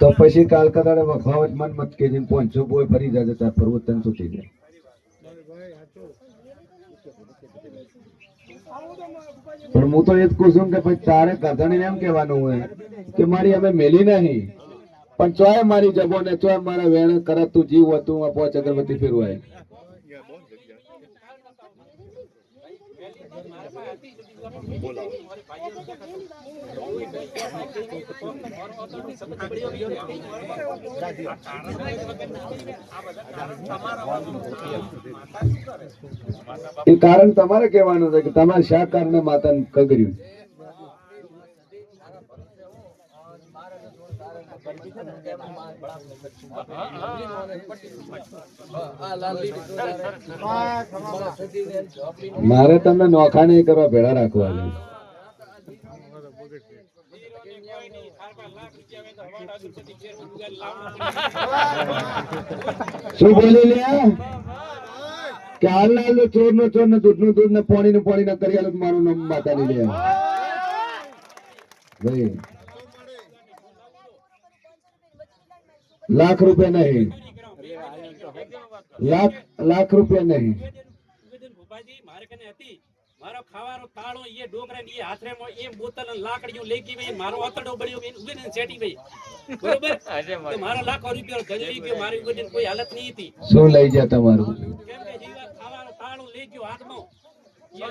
તો પછી કાલકતાડે વખાવટ મન મત કે જેમ બોય ફરી જાય તાર પર્વત તન છૂટી જાય. પણ હું તો એ જ કહું છું કે પછી તારે કરધણીને એમ કહેવાનું હોય કે મારી અમે મેલી નહીં, પણ ચોય મારી જબો ને ચોય મારા વેણ કરત તું જીવ હતું આ પોચ અગરબત્તી ફેરવાય. કારણ તમારે કહેવાનું છે કે તમારે શા કારણે માતાને કગર્યું. મારે તમને નોખા નહીં કરવા ભેળા રાખવા શું બોલી લ્યા કે હાલ હાલ ચોર નો ચોર ને દૂધનું દૂધ ને પાણી નું પાણી ના કરી મારું નામ માતા ની લે ભાઈ લાખ રૂપિયા નહીં લાખ લાખ રૂપિયા નહીં. મારે ખાવાનો તાળો એ ડોકરા ની હાથરે માં એ બોતલ અને લાકડીઓ ગઈ ભાઈ મારો અતડો બળ્યો એને ઊભી ને સેટી ભાઈ બરોબર? તો મારો લાખો રૂપિયા ગજરી ગયો મારી ઊભી કોઈ હાલત નહીં હતી. શું લઈ ગયા તમારું? કેમ કે જીવા ખાવાનો તાળો લઈ ગયો હાથમાં. એ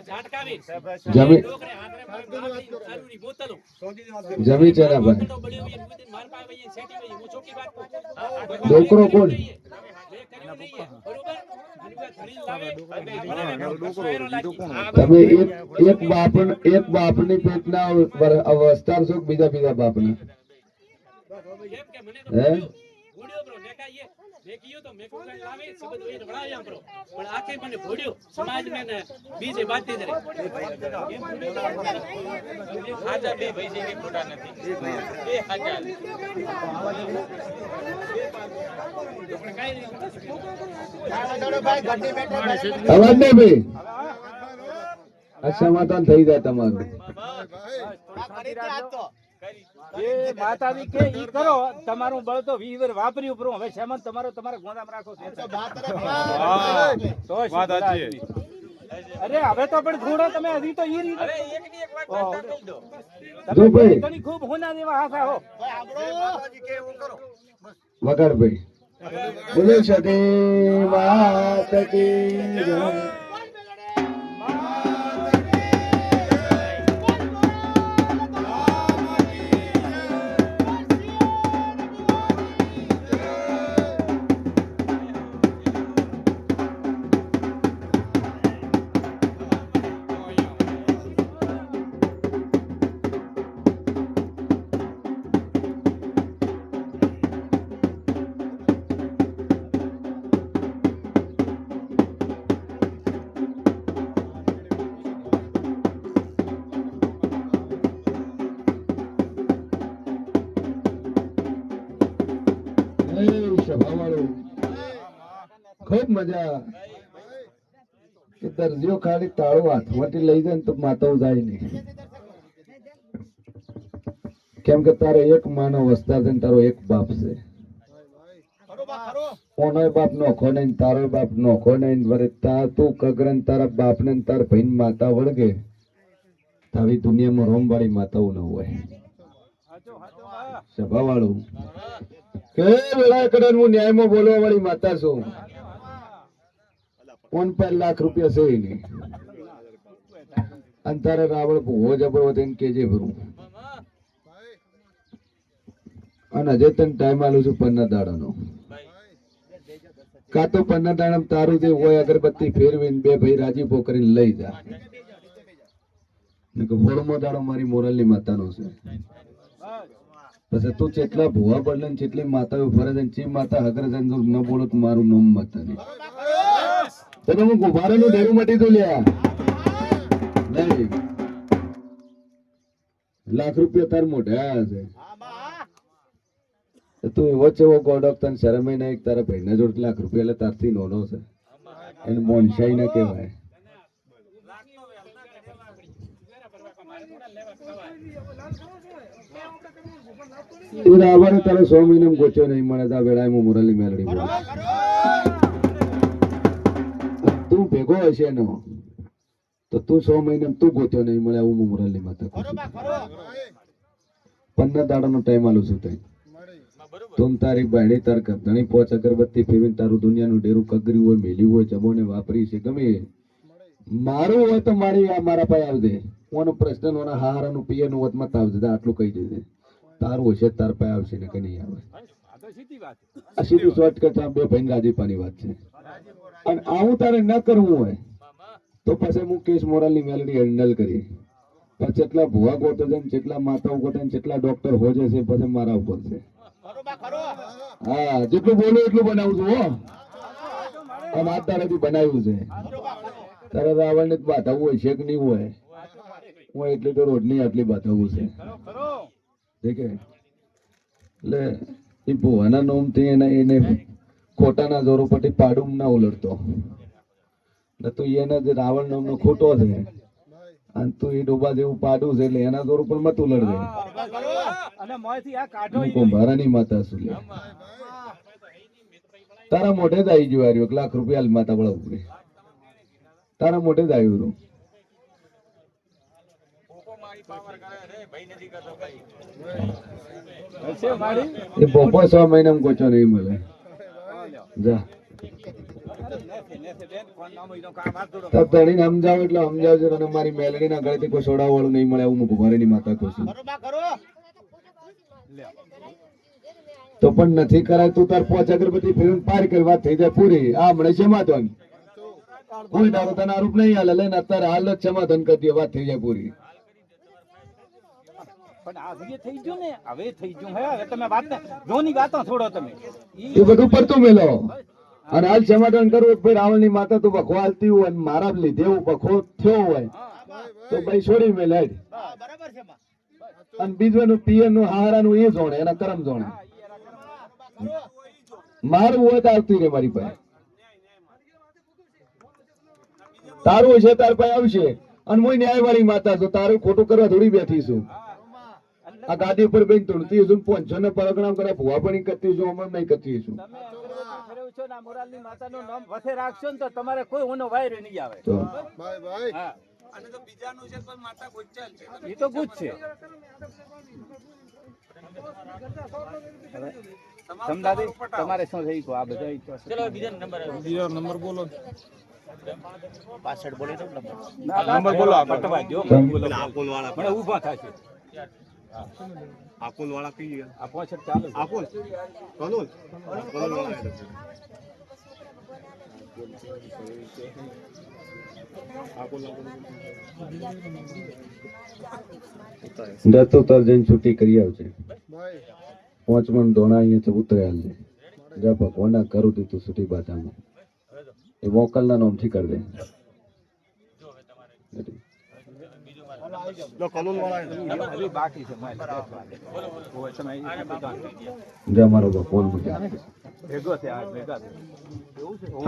જમી ડોકરે હાથરે માં લાકડી દારૂની બોતલો. જમી છે ને ભાઈ? આતડો બળ્યો એને ઊભી ને માર પાસે ભાઈ એ સેટી ભાઈ હું ચોકી વાત કહું. ડોકરો કોણ તમે એક એક બાપ એક બાપની પેટના અવસ્થા છો બીજા બીજા બાપના. હે? ભોળ્યો બ્રો મેં કાંઈ એ- મેં કીધું તો મેકો કઈ લાવે શબ્દ હોય ને વળાવ્યા બ્રો. પણ આખે મને ભોળ્યો સમાજ ને ને બીજે બાંધી દરે હાજા બે ભાઈ કે ખોટા નથી. બે હાજા. અવાજ ભાઈ. આ થઈ જાય તમારું. એ માતાજી કે ઈ કરો તમારું બળ તો વીવર વાપર્યું પરું હવે શેમન તમારો તમારે ગોદામ રાખો તો અરે હવે તો પણ થોડો તમે હજી તો ઈ રીતે હવે એક ની એક વાત પાછા દો. જો ઘણી ખૂબ હોના દેવા હાથા હો. વગાડ ભાઈ બોલો સતી જય. એ મજા કે દરજીઓ ખાલી તાળું હાથમાંથી લઈ જાય ને તો માતાઓ જાય નહીં. કેમ કે તારો એક માનો વસ્તાર છે તારો એક બાપ છે. ઓનો બાપ નોખો નહીં તારો બાપ નોખો નહીં વરે તાર તું કગરન તારા બાપ ને તારા ભાઈ માતા વળગે. તારી દુનિયામાં રોમવાળી માતાઓ ન હોય. સભા વાળું કે વેળા કડન હું ન્યાયમાં બોલવા વાળી માતા છું. ફોન પર લાખ રૂપિયા છે નહીં અને તારે રાવળ ભૂવો જબરો થઈને કેજે ભરું. અને હજે તને ટાઈમ આલું છું પન્ના દાડાનો. કાં તો પન્ના દાડા તારું જે હોય અગરબત્તી ફેરવીને બે ભાઈ રાજીપો કરીને લઈ જા. હોળમો દાડો મારી મોરલની માતાનો છે. પછી તું જેટલા ભૂવા બદલે જેટલી માતાઓ ફરે છે ચી માતા હગર ને બોલો મારું નામ માતા નહીં તને હું ગુભારાનું ઢેરું મટી દઉં લ્યા. નહીં. લાખ રૂપિયા તાર મોઢા છે. તો તું એવો છે એવો ગોડક તને શરમે એક તારા ભાઈના જોડે લાખ રૂપિયા એટલે તારથી નોનો છે. એને મોનશાઈ ના કહેવાય. તું રાવણે તારે સો મહિનામાં ગોચ્યો નહીં મળે તા વેળાએ હું મુરલી મેલડી બોલું તું ભેગો હશે એનો તો તું સો મહિને તું ગોત્યો નહીં મળે હું મુરલી માતા. પંદર દાડાનો ટાઈમ આલું છું તઈ. તું તારી બહેણી તાર ધણી પોચ અગરબત્તી ફેરવીને તારું દુનિયાનું ડેરું કગર્યું હોય મેલ્યું હોય જબોને વાપરી છે ગમે. મારું હોય તો મારી આ મારા પાસે આવજે ઓનો પ્રશ્ન ઓના હારાનું પિયરનું હોત મત આવજે આટલું કહી દેજે તારું હશે તાર પાસે આવશે ને કે નહીં આવે. સીધી વાત આ શોર્ટકટ આ બે ભાઈ રાજીપાની વાત છે. અને આવું તારે ન કરવું હોય તો પછી હું કેસ મોરાલની મેલડી હેન્ડલ કરી પણ જેટલા ભુવા ગોતો છે જેટલા માતાઓ ગોતે જેટલા ડોક્ટર હોજે છે પછી મારા ઉપર છે. હા જેટલું બોલો એટલું બનાવું છું હો. આમ તારે બી બનાવ્યું છે. તારે રાવણને બાંધાવવું હોય છે કે નહીં હોય. હું એટલી તો રોજની આટલી બાંધાવવું છે. ખરો ખરો. એટલે એ ભુવાના નોમથી એને એને ખોટાના જોરો ઉપરથી પાડું ના ઉલટતો. ને તું એને જે રાવણ નામનો ખોટો છે. અને તું એ ડોબા જેવું પાડું છે એટલે એના જોર ઉપર મત મોંથી હું કુંભારાની માતા છું તારા મોઢે જ આવી ગયું લાખ રૂપિયા માતા ઉપરી. તારા મોઢે જ આવ્યું હતું. કોકો મારી પાવર કરે રે ભાઈ નથી કરતો ભાઈ હશે મારી એ પોપો છ મહિનામાં કોચો નહીં મળે. જા. સમજાવો એટલે સમજાવજો અને મારી કોઈ સોડા વાળું નહીં હું માતા કહું છું. તો પણ નથી કરાય તું તાર પોચ અગરબત્તી ફેરવીને પાર કરી વાત થઈ જાય પૂરી. આ હમણાં સમાધાન કોઈ દાડો તને આરોપ નહીં હાલે લઈને અત્યારે હાલ જ સમાધાન કરી દે વાત થઈ જાય પૂરી. પણ આ હવે થઈ ગયું ને, હવે થઈ ગયું. હે હવે તમે વાત ને જોની વાતો છોડો તમે. એ બધું પડતું મેલો. અને હાલ સમાધાન કરવું ભાઈ રાવણની માતા તું બખો હાલતી હોય મારા લીધે એવું બખો થયો હોય, તો ભાઈ છોડી મેલ હેડ. અને બીજું પિયરનું હારાનું એ જોણે, એના કરમ જોણે. મારું હોય તો આવતી રે મારી પાસે. તારું હશે તાર પાસે આવશે. અને હું ન્યાયવાળી માતા છું, તારું ખોટું કરવા થોડી બેઠી છું. આ ગાદી પર બેન તોડતી છું પોંચો ને પરગણામ કરે ભુવા પણ કરતી છું અમર નહીં કરતી છું તમે ફેરવ છો ને આ મોરાલની માતાનું નામ વસે રાખશો ને તો તમારે કોઈ ઊનો વાયરો નહીં આવે. તો. હા. અને તો બીજાનું છે પણ માતા ગોચાલ છે. એ તો ગુજ છે. સમદાદી તમારે શું થઈ ગયું? આ બધા નંબર બોલો. પાછળ નંબર નંબર બોલો પટવા દો મને ઊભા થશે. આકોલ વાળા કઈ આ પોસઠ ચાલુ છે. આકોલ કલોલ કલોલ વાળા દત્તો તાર જઈને છૂટી કરી આવજે પાંચ મણ ધોણા અહીંયા છે ઉતરે હાલજે જા ભગવાનના કરું તું તું છૂટી બાધામાં એ મોકલના નોમથી કરી દે. જા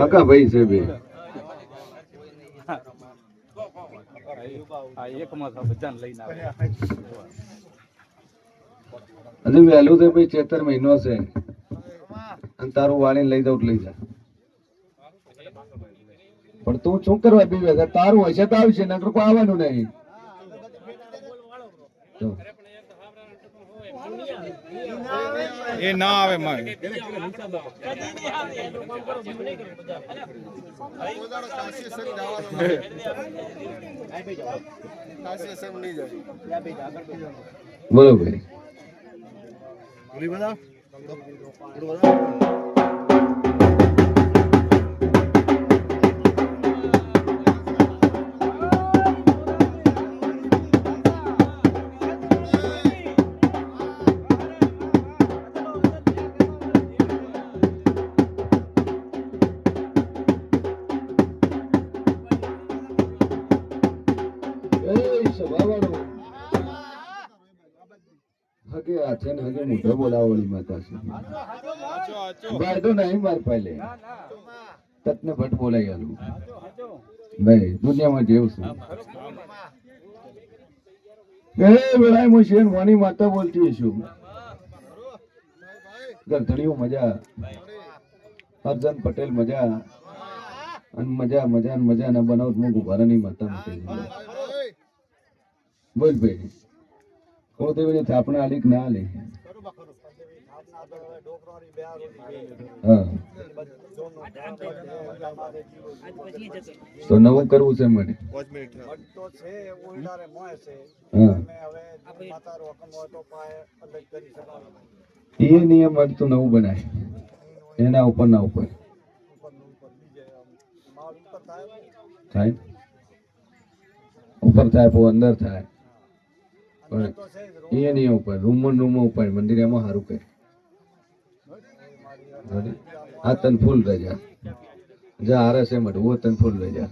હકા ભાઈ છે બે. હજુ વહેલું છે ભાઈ ચેતર મહિનો છે. અને તારું વાળીને લઈ દઉં લઈ જા. પણ તું શું કરવા હોય છે તારું હશે તો આવશે નકર કોઈ આવવાનું નહીં. એ ના આવે મારે. બોલો ભાઈ. નહીં માર તતને ભટ બોલાઈ આલું. નહીં દુનિયામાં જેવું છું. એ હું શેર માતા બોલતી છું. ગરધણીઓ મજા. અર્જન પટેલ મજા. અને મજા મજા ને મજા ના બનાવ હું ગુભારાની નહીં માતા નથી બોલ ભાઈ. કોતે વેલે થાપણા આલી ના આલી? હા તો નવું કરવું છે મને. તો તો એ નિયમ મળતું નવું બનાય. એના ઉપર ના ઉપર. થાય ઉપર થાય પછી અંદર થાય. પણ તો એ નહીં ઉપર, રૂમમાં રૂમમાં ઉપર, મંદિર એમાં સારું બરાબર? આ તન ફૂલ રજા જા આરસ એમ વો તન ફૂલ રજા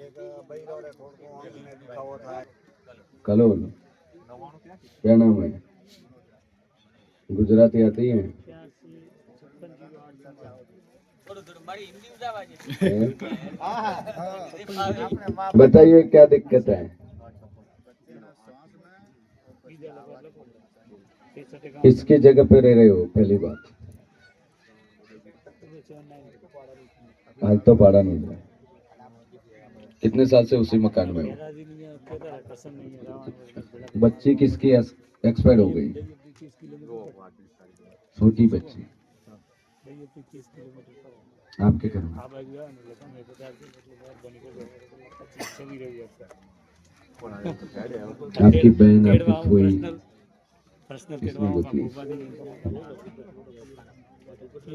એક બૈરોડે થોડું આંખને દુખાવો થાય कलोल क्या नाम है गुजराती आती है થોડું થોડું મારી હિન્દી ઉજાવા છે हैं? આપણે માં बताइए क्या दिक्कत है किसकी जगह पे रह रहे हो, पहली बात। हाल तो भाड़ा नहीं है कितने साल से उसी मकान में हो? बच्ची किसकी एक्सपायर हो गई? छोटी बच्ची। आपके घर में आपकी बहन आपकी कोई इसमें होती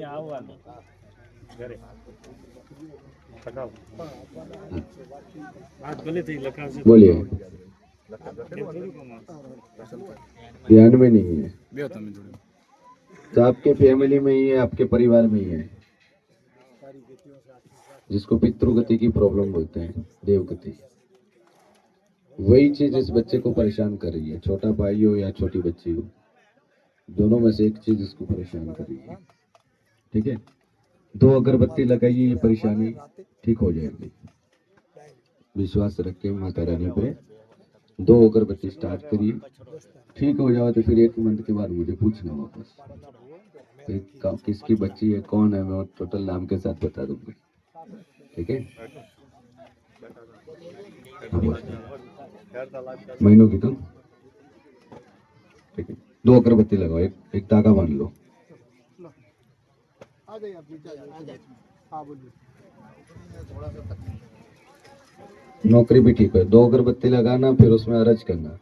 આવવાનું ઘરે લખાવ વાત ભલે થઈ લખાવશે बोलिए ध्यान में नहीं है બે તમે જોડે तो आपके फैमिली में ही है आपके परिवार में ही है जिसको पितृगति की प्रॉब्लम बोलते हैं देवगति वही चीज़ इस बच्चे को परेशान कर रही है, छोटा भाई हो या छोटी बच्ची हो, दोनों में से एक चीज़ इसको परेशान कर रही है। ठीक है? दो अगरबत्ती लगाइए, ये परेशानी ठीक हो जाएगी। विश्वास रख के माता रानी पे। दो अगरबत्ती स्टार्ट करिए। ठीक हो जाओ तो फिर एक मंथ के बाद मुझे पूछना वापस। किसकी बच्ची है, कौन है, मैं टोटल नाम के साथ बता दूँगा। ठीक है। महीनों की तो। ठीक है। दो अगरबत्ती लगाओ, एक एक धागा बाँध लो। नौकरी भी ठीक है। दो अगरबत्ती लगाना, फिर उसमें अरज करना।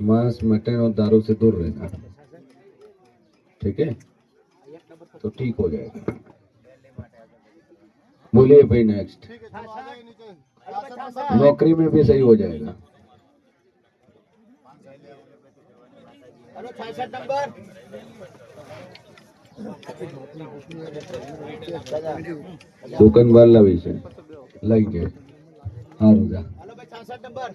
मांस, मटन और दारू से दूर रहना। ठीक है? तो ठीक हो जाएगा। बोलिए भाई नेक्स्ट नौकरी में भी सही हो जाएगा। નંબર. સુકનવાર લાવી છે. લઈ ગયો. હા રોજા નંબર.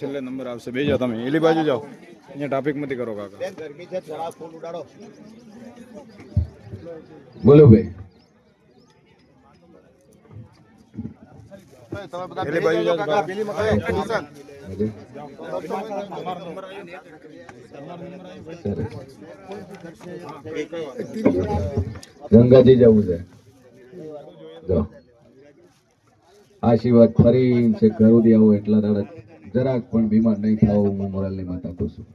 છેલ્લે નંબર આવશે. બે જાઓ તમે. એલી બાજુ જાઓ. અહીંયા ટ્રાફિક કરો કાકા. બોલો ભાઈ. કાકા પેલી? સરસ. ગંગાજી જવું છે. જો. આશીર્વાદ ફરી છે ઘર સુધી આવું એટલા દાડે જરાક પણ બીમાર નહીં થાવ હું મોરાલની માતા કહું છું.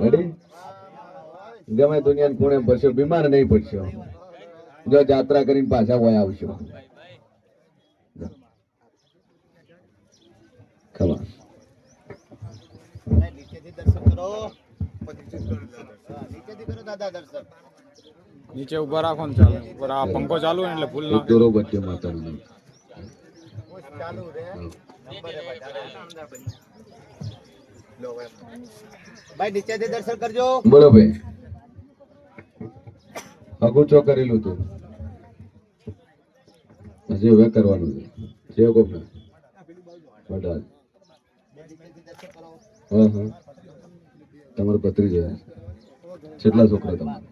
રેડી ગમે દુનિયાને ખૂણે પડશો બીમાર નહીં પડશો. જો જાત્રા કરીને પાછા વયા આવશો. દર્શન નીચે ઊભા રાખો ને ચાલે. ઉપર આ પંખો ચાલુ હોય ને એટલે ફૂલ ના દોરો બચ્ચે માતાનું ચાલુ રે. ભાઈ. નીચેથી દર્શન કરજો. બોલો ભાઈ. અગુચો કરેલું તું? હજી હવે કરવાનું છે. જે કોક બધા હા હા તમારો પત્રી છે. કેટલા છોકરા તમારે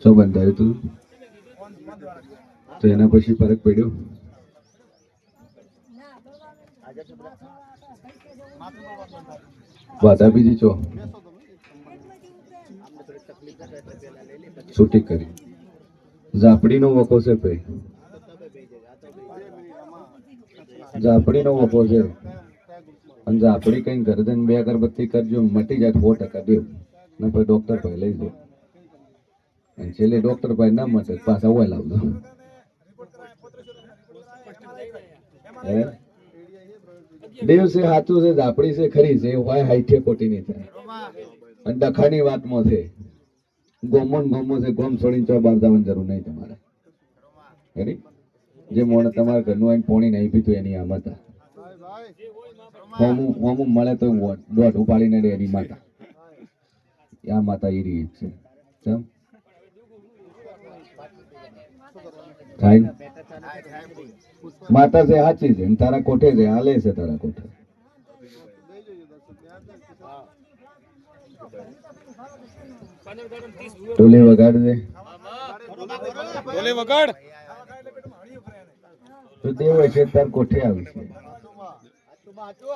શું બંધાયું તું? તો એના પછી ફરક પડ્યો? બાધા બીજી ચો છૂટી કરી? ઝાપડીનો વખો છે ભાઈ. ઝાપડીનો વકો છે. અને ઝાપડી કઈ ગરદન બે અગરબત્તી કરજો, મટી જાય સો ટકા દેવ ને પછી ડોક્ટર ભાઈ લઈ જાઓ અને છેલ્લે ડોક્ટર ભાઈ ના મટે પાછા હોય લાવજો? દેવ છે સાચું છે, ઝાપડી છે, ખરી છે હોય હાઈઠે ખોટી નહીં થાય. અને દખાની વાતમાં છે. ગોમો ગોમો છે, ગોમ છોડીને ચો બહાર જવાની જરૂર નહીં તમારે. હેરી? જે મોણે તમારા ઘરનું આઈને પોણી નહીં પીતું એની આ માતા મળે તો દોઢ ઉપાડીને દે એની માતા. આ માતા એ રીત છે. માતા છે સાચી છે. તારા કોઠે છે, હાલે છે તારા કોઠે. ટોલી વગાડજે ટોલે વગાડ? તો દેવ છે તાર કોઠે આવશે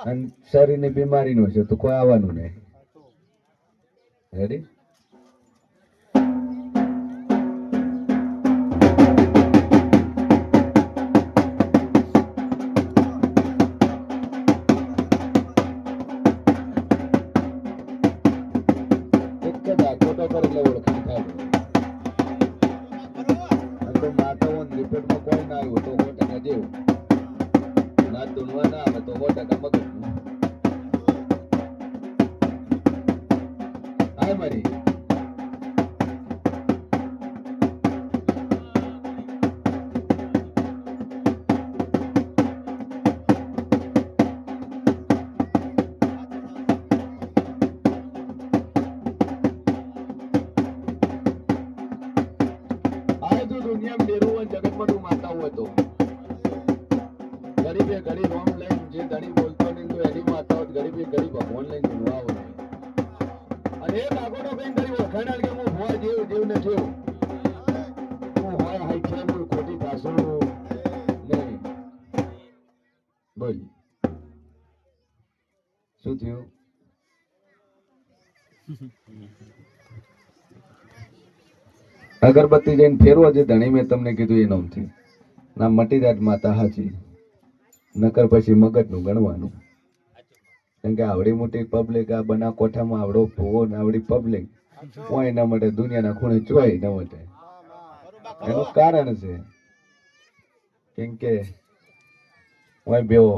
અને શરીરની બીમારી નો છે તો કોઈ આવવાનું નહીં. રેડી એક જ આખોટો પર એટલે ઓળખાણ થાય. અને તો માતાઓ રિપોર્ટમાં કોઈ ના આવ્યું ના આવે શું થયું? અગરબત્તી જઈને ફેરવો જે ધણી મેં તમને કીધું એ નામથી. નામ મટી જાત માતા હાજી નકર પછી મગજનું ગણવાનું. કેમ કે આવડી મોટી પબ્લિક આ બના કોઠામાં આવડો ભૂવો ને આવડી પબ્લિક કોઈ ના માટે દુનિયાના ખૂણે ચોય ન માટે. એનું કારણ છે કેમ કે ઓય બેવો,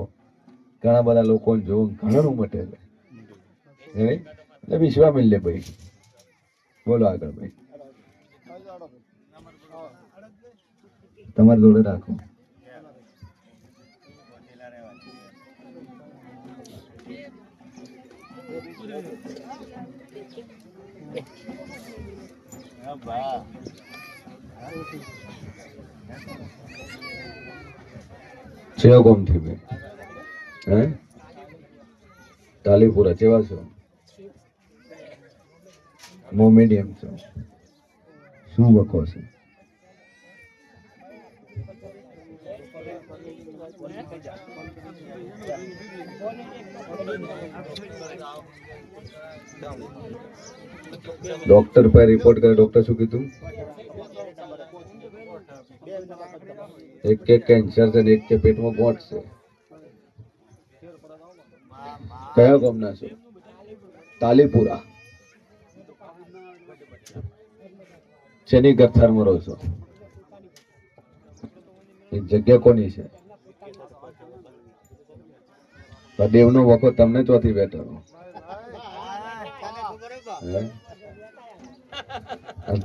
ઘણા બધા લોકો જોવું ઘણું મટે છે? એટલે વિશ્વા મિલ્લે ભાઈ. બોલો આગળ ભાઈ. તમારી જોડે રાખો. છે ગોમથી બે હે? તાલીપુરા જેવા છો? મો મીડિયમ છો. શું બકો છે? ડોક્ટર પર રિપોર્ટ કરે ડોક્ટર શું કીધું? એક કે કેન્સર છે એક કે પેટમાં ગોઠ છે. કયા ગામના છો? તાલીપુરા. શેની ગથારમાં રહો છો? એ જગ્યા કોની છે? દેવનો વખો તમને ચોથી બેઠો.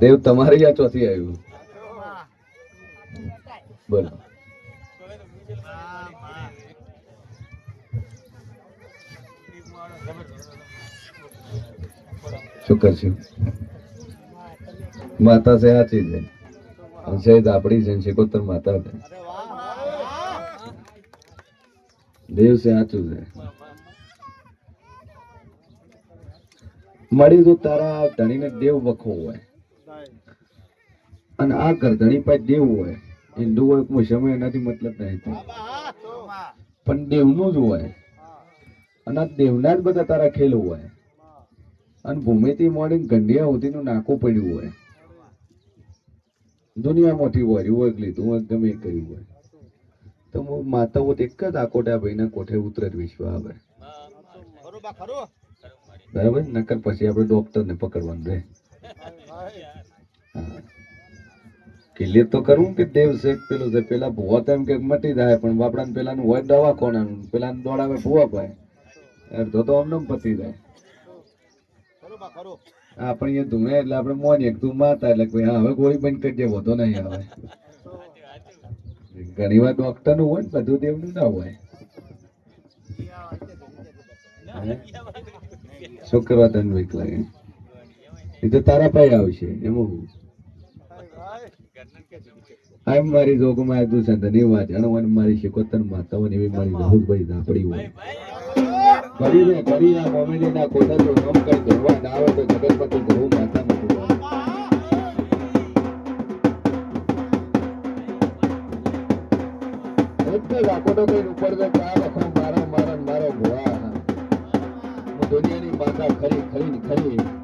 દેવ તમારી આ ચોથી આવ્યું. બોલો. શું કરશું? માતા છે સાચી છે આપણી છે શિકોતર માતા છે. દેવ છે સાચું છે મળી તો તારા ધણીને દેવ વખો હોય. અને આ ઘર ધણી પાસે દેવ હોય. હિન્દુ હોય કે મુસ્લિમ હોય એનાથી મતલબ નહીં પણ દેવનું જ હોય. અને આ દેવના જ બધા તારા ખેલ હોય. અને ભૂમિથી મોડીને ગંઢિયા સુધીનું નાકું પડ્યું હોય. દુનિયામાંથી વર્યું હોય લીધું હોય, ગમે કર્યું હોય. તો હું માતાઓ તો એક જ આકોટા ભાઈના કોઠે ઉતરે વિશ્વ આવે બરાબર? નકર પછી આપણે ડોક્ટર ને પકડવાનું રહે. કિલ્લે તો કરવું કે દેવ છે, પેલું છે, પેલા ભૂવા તો એમ કે મટી જાય, પણ બાપડાને પેલાનું હોય દવા કોણાનું પેલાને દોડાવે ભૂવા ભાઈ. અડધો તો અમને પતી જાય. હા પણ એ ધૂણે એટલે આપણે મોન એક ધૂમ માતા એટલે હવે ગોળી બંધ કરી દે, વધો નહીં આવે ઘણી વાર ડોક્ટરનું હોય ને, બધું દેવનું ના હોય? શું કરવા બીક લાગે? એ તો તારા પાસે આવશે, એમાં આમ મારી જોગમાં આવ્યું છે ધની વાત અણવન મારી શિકોતર માતાઓ ને એવી મારી બહુ ભાઈ ઝાપડી હોય. કરી ને કરી ના મોમેડી ના કોટા તો કામ કઈ ધરવા ના આવે તો જગતપતિ ધરવું માતા નથી એટલે જ કઈ ઉપર તો ચા લખો, મારો મારો મારો ગોવા દુનિયાની માતા ખરી ખરી ખરી.